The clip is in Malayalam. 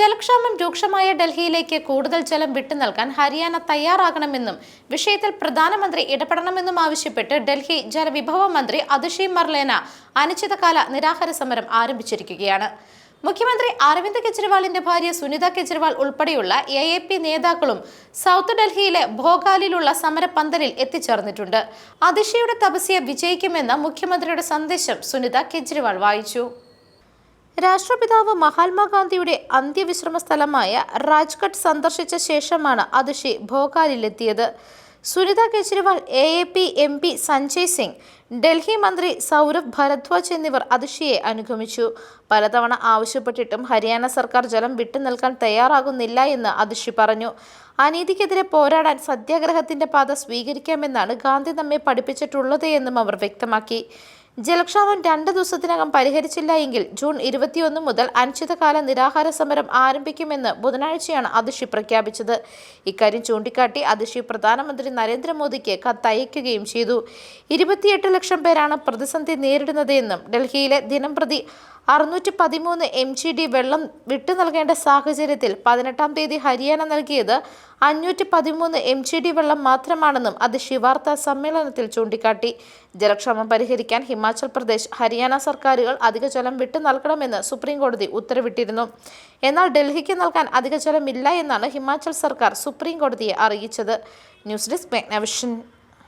ജലക്ഷാമം രൂക്ഷമായ ഡൽഹിയിലേക്ക് കൂടുതൽ ജലം വിട്ടു നൽകാൻ ഹരിയാന തയ്യാറാകണമെന്നും വിഷയത്തിൽ പ്രധാനമന്ത്രി ഇടപെടണമെന്നും ആവശ്യപ്പെട്ട് ഡൽഹി ജലവിഭവ മന്ത്രി അതിഷി മർലേന അനിശ്ചിതകാല നിരാഹാര സമരം ആരംഭിച്ചിരിക്കുകയാണ്. മുഖ്യമന്ത്രി അരവിന്ദ് കെജ്രിവാളിന്റെ ഭാര്യ സുനിത കെജ്രിവാൾ ഉൾപ്പെടെയുള്ള എ എ പി നേതാക്കളും സൗത്ത് ഡൽഹിയിലെ ഭോഗാലിലുള്ള സമരപന്തലിൽ എത്തിച്ചേർന്നിട്ടുണ്ട്. അതിഷയുടെ തപസ്യ വിജയിക്കുമെന്ന മുഖ്യമന്ത്രിയുടെ സന്ദേശം സുനിത കെജ്രിവാൾ വായിച്ചു. രാഷ്ട്രപിതാവ് മഹാത്മാഗാന്ധിയുടെ അന്ത്യവിശ്രമ സ്ഥലമായ രാജ്ഘട്ട് സന്ദർശിച്ച ശേഷമാണ് Atishi ഭോപ്പാലിലെത്തിയത് Sunita Kejriwal A A P M P Sanjay Singh Delhi മന്ത്രി സൗരഭ് ഭരദ്വാജ് എന്നിവർ അതിഷിയെ അനുഗമിച്ചു. പലതവണ ആവശ്യപ്പെട്ടിട്ടും ഹരിയാന സർക്കാർ ജലം വിട്ടു നൽകാൻ തയ്യാറാകുന്നില്ല എന്ന് അതിഷി പറഞ്ഞു. അനീതിക്കെതിരെ പോരാടാൻ സത്യാഗ്രഹത്തിന്റെ പാത സ്വീകരിക്കാമെന്നാണ് ഗാന്ധി നമ്മെ പഠിപ്പിച്ചിട്ടുള്ളത് എന്നും അവർ വ്യക്തമാക്കി. ജലക്ഷാമം രണ്ട് ദിവസത്തിനകം പരിഹരിച്ചില്ല എങ്കിൽ ജൂൺ ഇരുപത്തിയൊന്ന് മുതൽ അനിശ്ചിതകാല നിരാഹാര സമരം ആരംഭിക്കുമെന്ന് ബുധനാഴ്ചയാണ് അതിഷി പ്രഖ്യാപിച്ചത്. ഇക്കാര്യം ചൂണ്ടിക്കാട്ടി അതിഷി പ്രധാനമന്ത്രി നരേന്ദ്രമോദിക്ക് കത്തയക്കുകയും ചെയ്തു. ഇരുപത്തിയെട്ട് ലക്ഷം പേരാണ് പ്രതിസന്ധി നേരിടുന്നതെന്നും ഡൽഹിയിലെ ദിനംപ്രതി അറുന്നൂറ്റി പതിമൂന്ന് എം ജി ഡി വെള്ളം വിട്ടു നൽകേണ്ട സാഹചര്യത്തിൽ പതിനെട്ടാം തീയതി ഹരിയാന നൽകിയത് അഞ്ഞൂറ്റി പതിമൂന്ന് എം ജി ഡി വെള്ളം മാത്രമാണെന്നും അതിഷി വാർത്താ സമ്മേളനത്തിൽ ചൂണ്ടിക്കാട്ടി. ജലക്ഷാമം പരിഹരിക്കാൻ ഹിമാചൽ പ്രദേശ് ഹരിയാന സർക്കാരുകൾ അധിക ജലം വിട്ടു നൽകണമെന്ന് സുപ്രീം കോടതി ഉത്തരവിട്ടിരുന്നു. എന്നാൽ ഡൽഹിക്ക് നൽകാൻ അധിക ജലമില്ല എന്നാണ് ഹിമാചൽ സർക്കാർ സുപ്രീം കോടതിയെ അറിയിച്ചത്. News desk മെഗ്നവിഷൻ